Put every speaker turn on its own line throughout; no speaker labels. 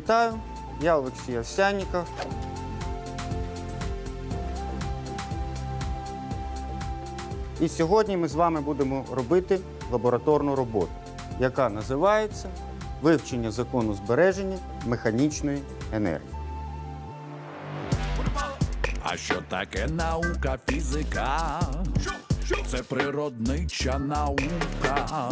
Вітаю, я Олексій Овсянніков. І сьогодні ми з вами будемо робити лабораторну роботу, яка називається вивчення закону збереження механічної енергії.
А що таке наука фізика? Це природнича наука.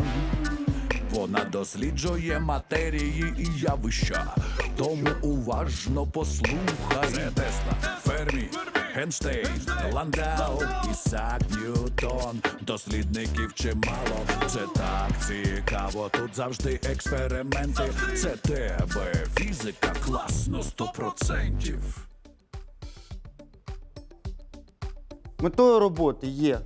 Вона досліджує матерії і явища. Тому уважно послухай. Це Тесла, Фермі, Генштейн, Ландау, Ісак Ньютон. Дослідників чимало. Це так цікаво. Тут завжди експерименти. Це тебе фізика класно сто процентів.
Метою роботи є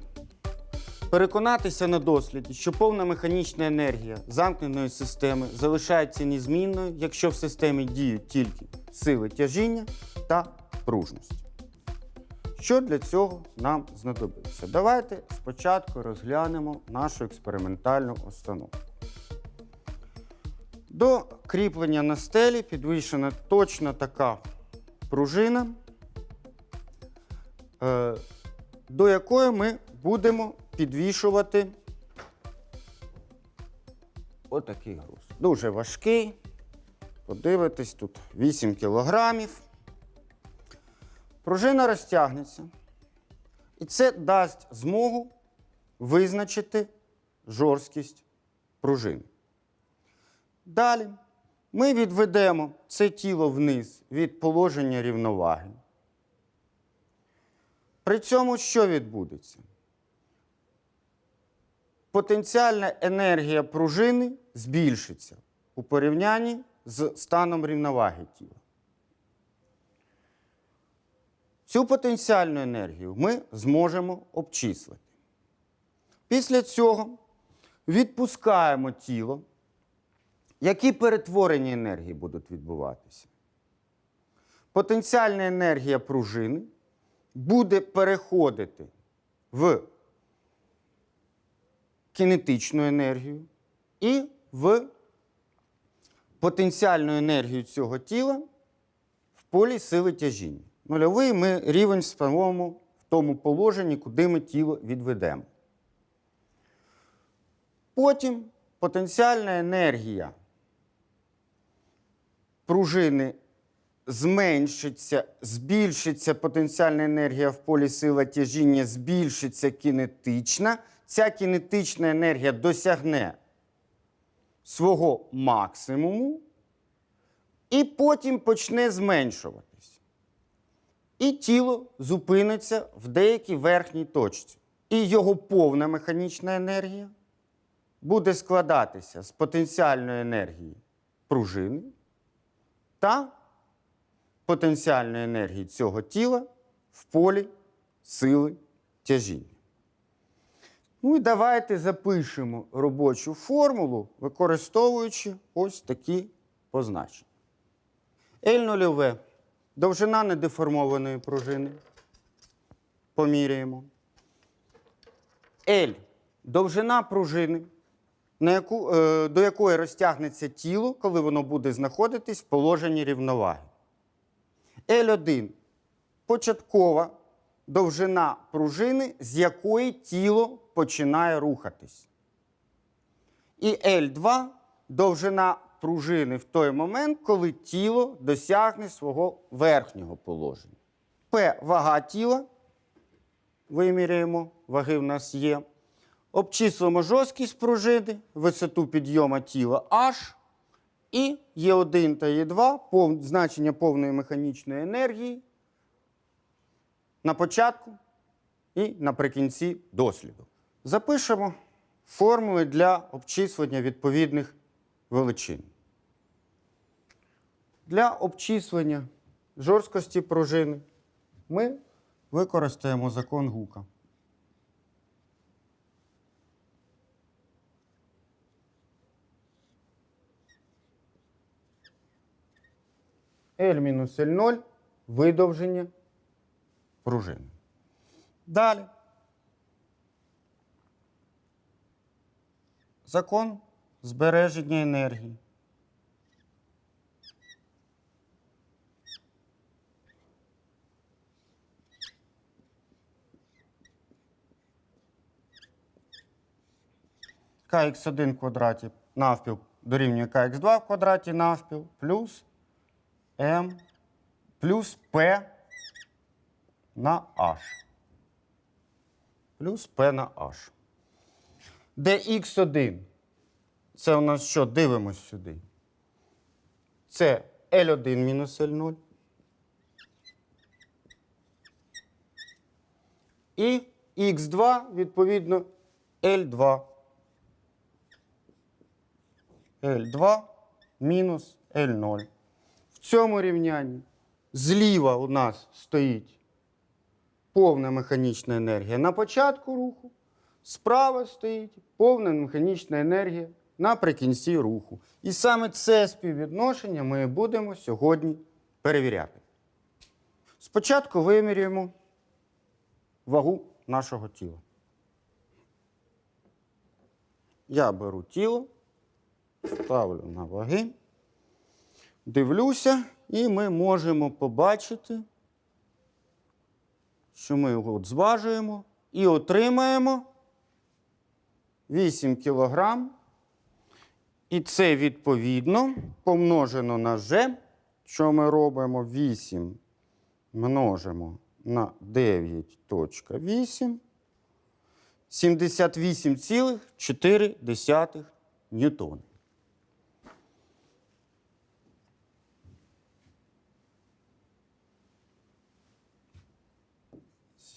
переконатися на досліді, що повна механічна енергія замкненої системи залишається незмінною, якщо в системі діють тільки сили тяжіння та пружності. Що для цього нам знадобиться? Давайте спочатку розглянемо нашу експериментальну установку. До кріплення на стелі підвішена точно така пружина, е, до якої ми будемо підвішувати отакий груз. Дуже важкий. Подивитись, тут 8 кілограмів. Пружина розтягнеться. І це дасть змогу визначити жорсткість пружини. Далі ми відведемо це тіло вниз від положення рівноваги. При цьому що відбудеться? Потенціальна енергія пружини збільшиться у порівнянні з станом рівноваги тіла. Цю потенціальну енергію ми зможемо обчислити. Після цього відпускаємо тіло. Які перетворені енергії будуть відбуватися? Потенціальна енергія пружини буде переходити в кінетичну енергію і в потенціальну енергію цього тіла в полі сили тяжіння. Нульовий ми рівень встановимо в тому положенні, куди ми тіло відведемо. Потім потенціальна енергія пружини зменшиться, збільшиться потенціальна енергія в полі сила тяжіння, збільшиться кінетична. Ця кінетична енергія досягне свого максимуму і потім почне зменшуватись. І тіло зупиниться в деякій верхній точці. І його повна механічна енергія буде складатися з потенціальної енергії пружини та потенціальної енергії цього тіла в полі сили тяжіння. Ну і давайте запишемо робочу формулу, використовуючи ось такі позначення. L0 довжина недеформованої пружини. Поміряємо. L довжина пружини, на яку, е, до якої розтягнеться тіло, коли воно буде знаходитись в положенні рівноваги. L1 початкова довжина пружини, з якої тіло починає рухатись. І L2 довжина пружини в той момент, коли тіло досягне свого верхнього положення. P вага тіла. Виміряємо, ваги в нас є. Обчислимо жорсткість пружини, висоту підйому тіла H. І Е1 та Е2 значення повної механічної енергії на початку і наприкінці досліду. Запишемо формули для обчислення відповідних величин. Для обчислення жорсткості пружини ми використаємо закон Гука. L-L0 видовження пружини. Далі. Закон збереження енергії. Кх1 в квадраті навпіл дорівнює Кх2 в квадраті навпіл плюс М плюс П на h. Плюс p на h. Де x1 це у нас що? Дивимось сюди. Це L1 мінус L0. І х2, відповідно, L2. L2 мінус L0. В цьому рівнянні зліва у нас стоїть повна механічна енергія на початку руху, справа стоїть повна механічна енергія наприкінці руху. І саме це співвідношення ми будемо сьогодні перевіряти. Спочатку вимірюємо вагу нашого тіла. Я беру тіло, ставлю на ваги, дивлюся, і ми можемо побачити, що ми його от зважуємо і отримаємо 8 кілограм. І це відповідно помножено на G, що ми робимо 8 множимо на 9.8. 78,4 ньютони.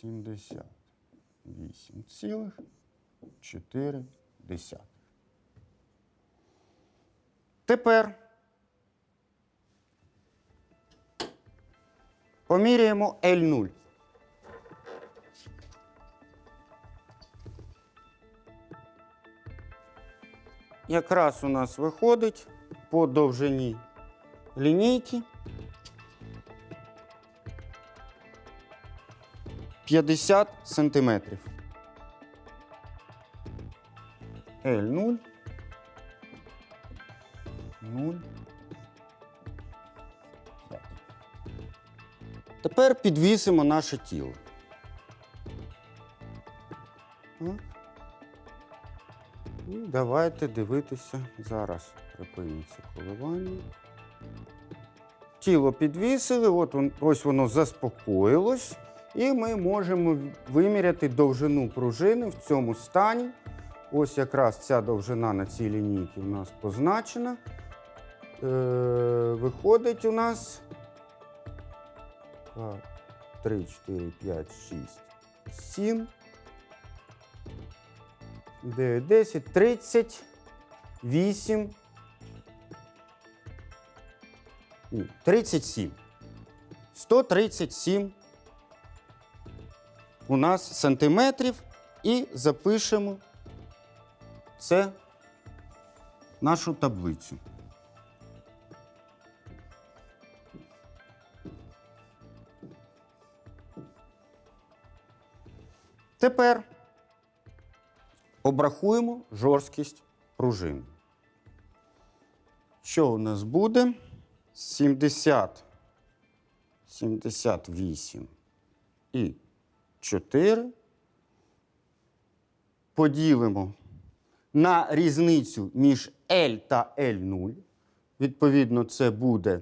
78,4. Тепер поміряємо L0. Якраз у нас виходить по довжині лінійки 50 сантиметрів. L0 0. Тепер підвісимо наше тіло. І давайте дивитися. Зараз припиниться коливання. Тіло підвісили, от ось воно заспокоїлось, і ми можемо виміряти довжину пружини в цьому стані. Ось якраз ця довжина на цій лінійці у нас позначена. Е, виходить у нас 2, 3, 4, 5, 6, 7, 9, 10, 38. Ні, 37. 137 у нас сантиметрів і запишемо це нашу таблицю. Тепер обрахуємо жорсткість пружини. Що у нас буде? 70, 78 і 4 поділимо на різницю між L та L0. Відповідно, це буде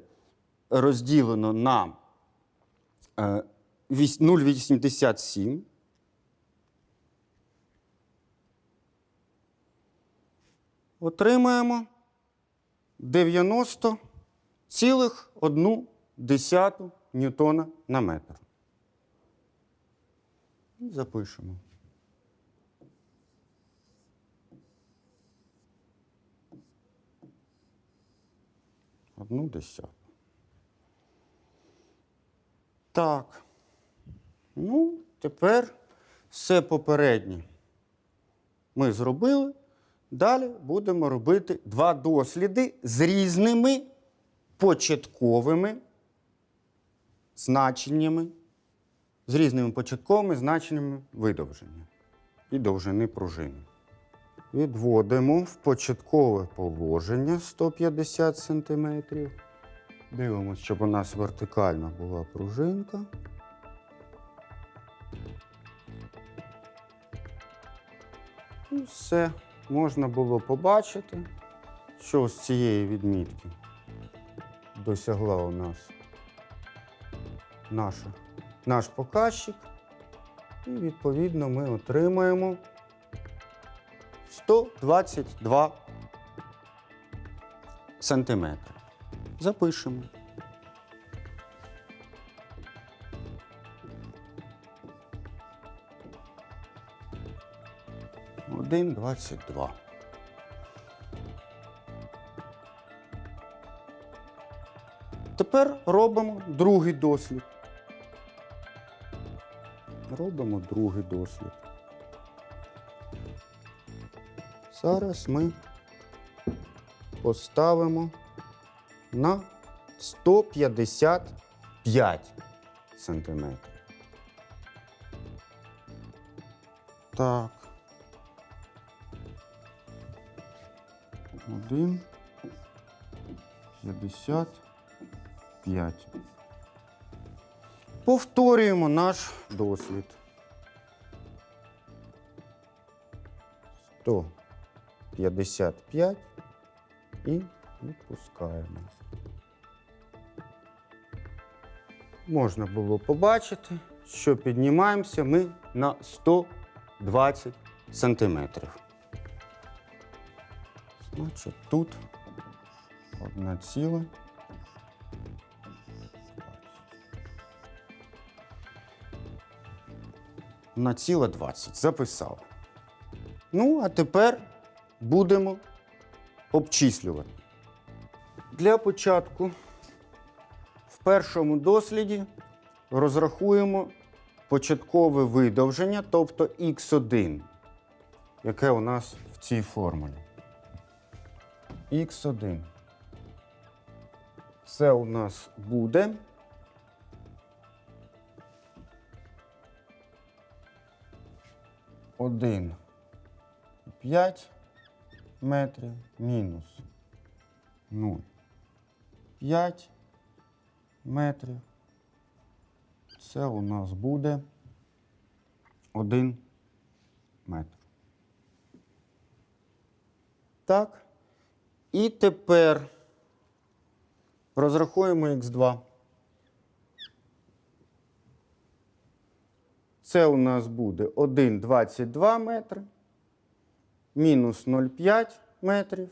розділено на е, 0,87. Отримаємо 90,1 ньютона на метр. І Запишемо. Одну десяту. Так. Ну, тепер все попереднє ми зробили. Далі будемо робити два досліди з різними початковими значеннями, з різними початковими значеннями видовження і довжини пружини. Відводимо в початкове положення 150 см. Дивимося, щоб у нас вертикальна була пружинка. І все. можна було побачити, що з цієї відмітки досягла у нас наша, наш показчик. І відповідно ми отримаємо 122 сантиметри. Запишемо. Один двадцять два. Тепер робимо другий дослід. Робимо другий дослід. Зараз ми поставимо на 155 сантиметрів. Так. Один. П'ятдесят п'ять. Повторюємо наш досвід. 155 і відпускаємо. Можна було побачити, що піднімаємося ми на 120 сантиметрів. Значить, тут одна ціла. На ціле 20. Записав. Ну, а тепер будемо обчислювати. Для початку в першому досліді розрахуємо початкове видовження, тобто х1, яке у нас в цій формулі. х1. Це у нас буде один п'ять метрів мінус 0,5 метрів. Це у нас буде 1 метр. Так. І тепер розрахуємо х2. Це у нас буде 1,22 метри мінус 0,5 метрів.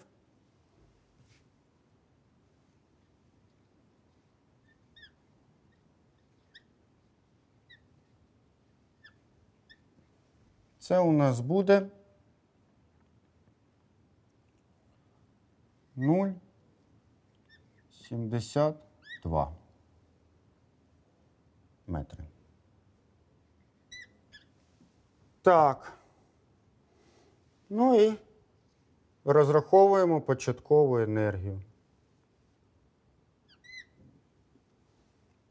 Це у нас буде 0,72 метри. Так. Ну і розраховуємо початкову енергію.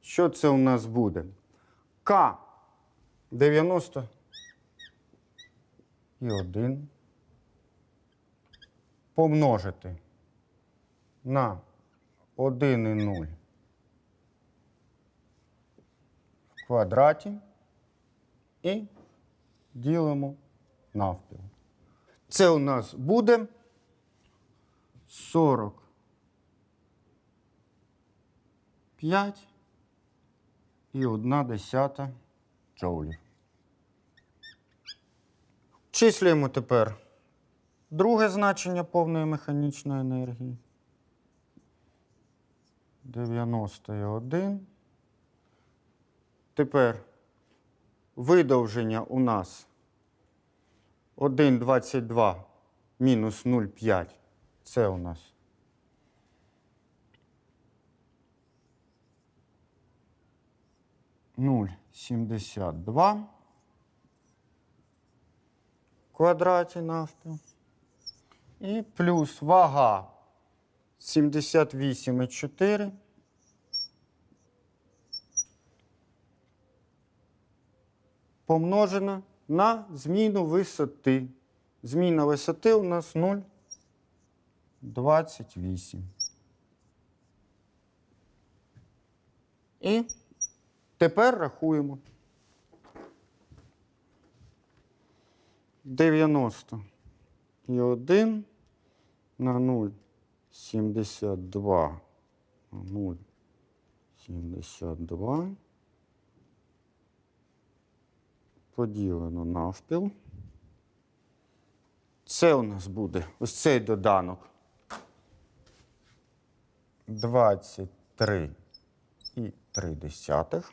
Що це у нас буде? К 90 і 1 помножити на 1,0 в квадраті і ділимо навпіл. Це у нас буде 45 і 1 десята джоулів. Числюємо тепер друге значення повної механічної енергії. 91. Тепер видовження у нас 1,22 мінус 0,5. Це у нас. Нуль сімдесят два квадраті навпіл. І плюс вага 78,4. Помножена на зміну висоти. Зміна висоти у нас 0,28. І тепер рахуємо. 90 і 1 на 0,72 на 0,72 поділено навпіл. Це у нас буде ось цей доданок. 23 і 3 десятих.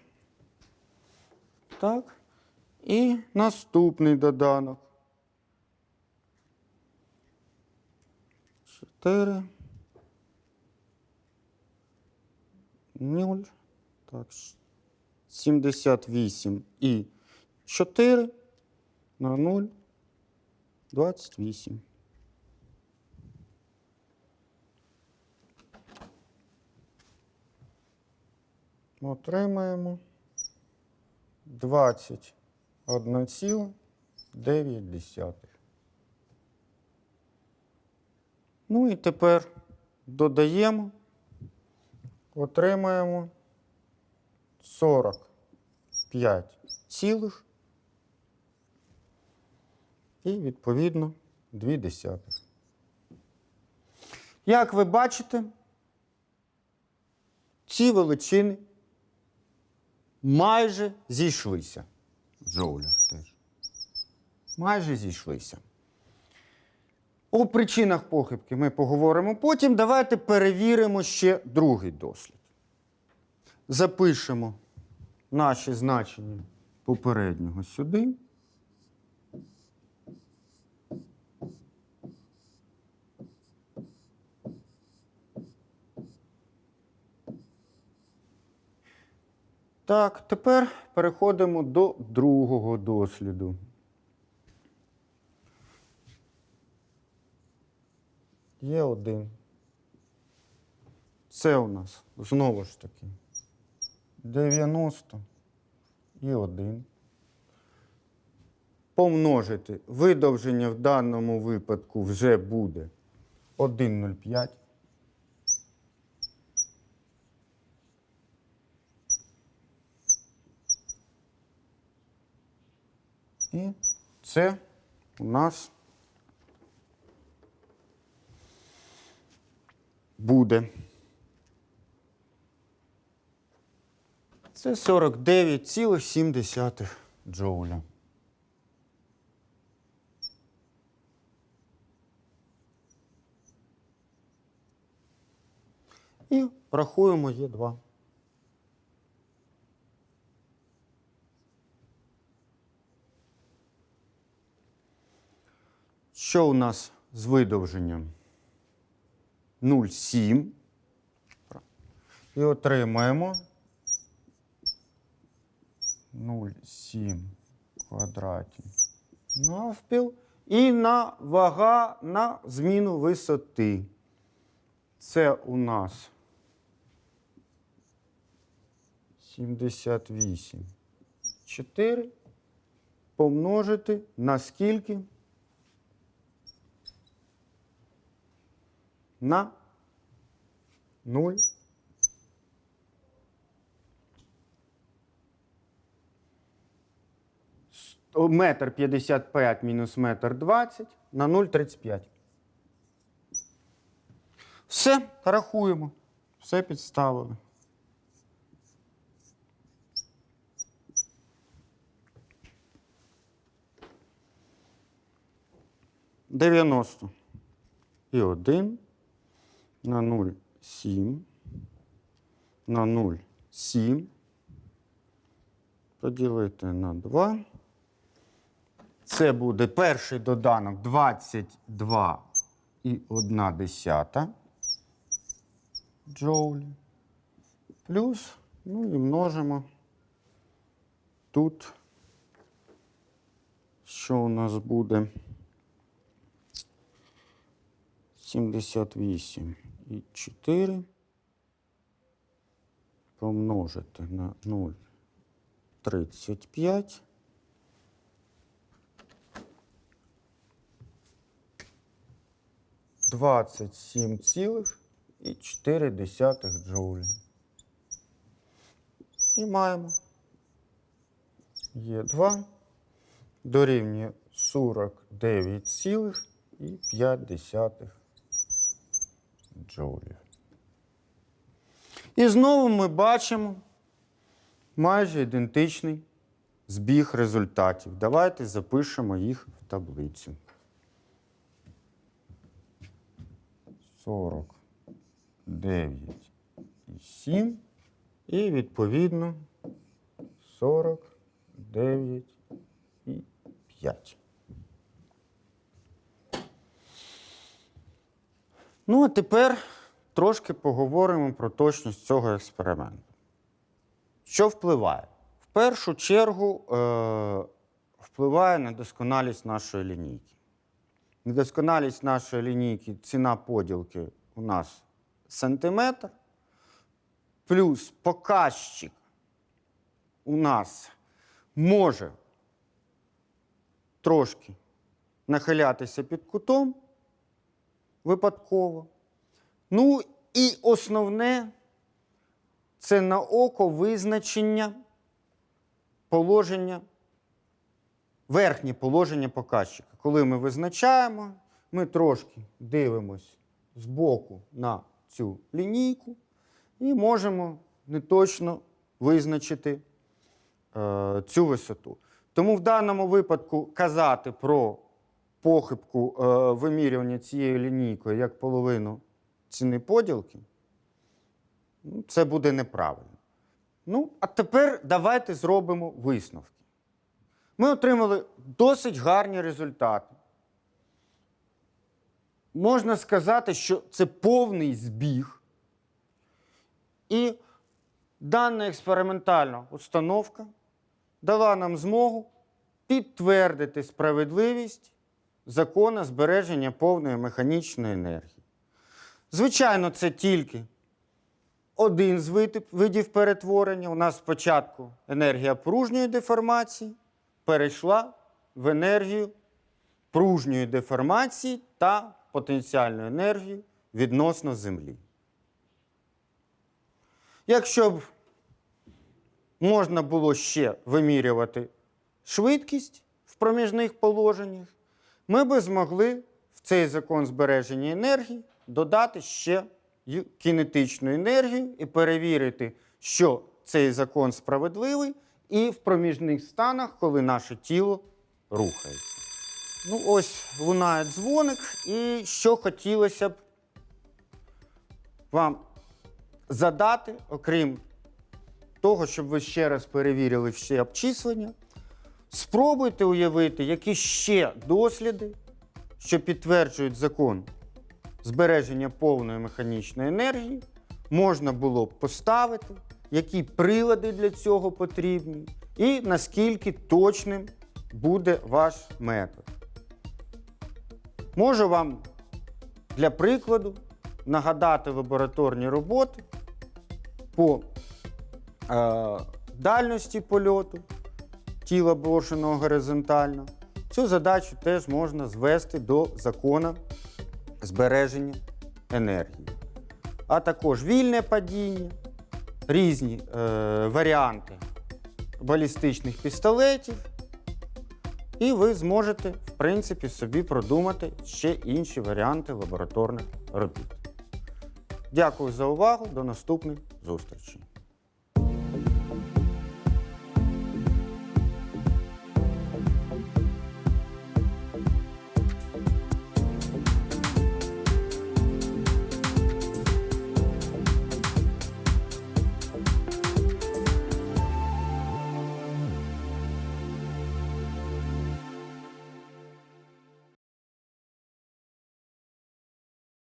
Так. І наступний доданок. 4. 0. Так. 78 і 4 на 0. 28. Отримаємо 21,9. Ну і тепер додаємо, отримаємо 45 цілих і відповідно 2 десятих. Як ви бачите, ці величини майже зійшлися. В джоулях теж. Майже зійшлися. У причинах похибки ми поговоримо потім. Давайте перевіримо ще другий дослід. Запишемо наші значення попереднього сюди. Так, тепер переходимо до другого досліду. Є один. Це у нас знову ж таки 90 і 1. Помножити видовження в даному випадку вже буде 1,05. І це у нас буде. Це 49,7 джоуля. І рахуємо Є2. Що у нас з видовженням? 0,7. І отримаємо 0,7 квадратів навпіл. І на вага на зміну висоти. Це у нас 78. 4 помножити на скільки? На 0. Сто- Метр 55 мінус метр 20 на 0,35. Все, рахуємо. Все підставили. Дев'яносто і один на 0,7 на 0,7 поділити на 2. Це буде перший доданок 22 і 1 десята джоулі. Плюс, ну і множимо тут, що у нас буде 78 і 4 помножити на 0,35. Двадцять сім цілих і 4 десятих джоулі. І маємо. Є 2 дорівнює 49 цілих 2,5 джоулів. І знову ми бачимо майже ідентичний збіг результатів. Давайте запишемо їх в таблицю. 49,7 і відповідно 49,5. Ну, а тепер трошки поговоримо про точність цього експерименту. Що впливає? В першу чергу е- впливає недосконалість нашої лінійки. Недосконалість нашої лінійки, ціна поділки у нас сантиметр, плюс показчик у нас може трошки нахилятися під кутом випадково. Ну і основне це на око визначення положення, верхнє положення показчика. Коли ми визначаємо, ми трошки дивимось збоку на цю лінійку і можемо неточно визначити е, цю висоту. Тому в даному випадку казати про похибку е, вимірювання цією лінійкою як половину ціни поділки, ну, це буде неправильно. Ну, а тепер давайте зробимо висновки. Ми отримали досить гарні результати. Можна сказати, що це повний збіг. І дана експериментальна установка дала нам змогу підтвердити справедливість закону збереження повної механічної енергії. Звичайно, це тільки один з видів перетворення. У нас спочатку енергія пружньої деформації перейшла в енергію пружньої деформації та потенціальну енергію відносно Землі. Якщо б можна було ще вимірювати швидкість в проміжних положеннях, ми би змогли в цей закон збереження енергії додати ще кінетичну енергію і перевірити, що цей закон справедливий і в проміжних станах, коли наше тіло рухається. Ну, ось лунає дзвоник, і що хотілося б вам задати, окрім того, щоб ви ще раз перевірили всі обчислення, спробуйте уявити, які ще досліди, що підтверджують закон збереження повної механічної енергії, можна було б поставити, які прилади для цього потрібні, і наскільки точним буде ваш метод. Можу вам для прикладу нагадати лабораторні роботи по е, дальності польоту тіла брошеного горизонтально. Цю задачу теж можна звести до закону збереження енергії. А також вільне падіння, різні е, варіанти балістичних пістолетів. І ви зможете, в принципі, собі продумати ще інші варіанти лабораторних робіт. Дякую за увагу. До наступних зустрічей.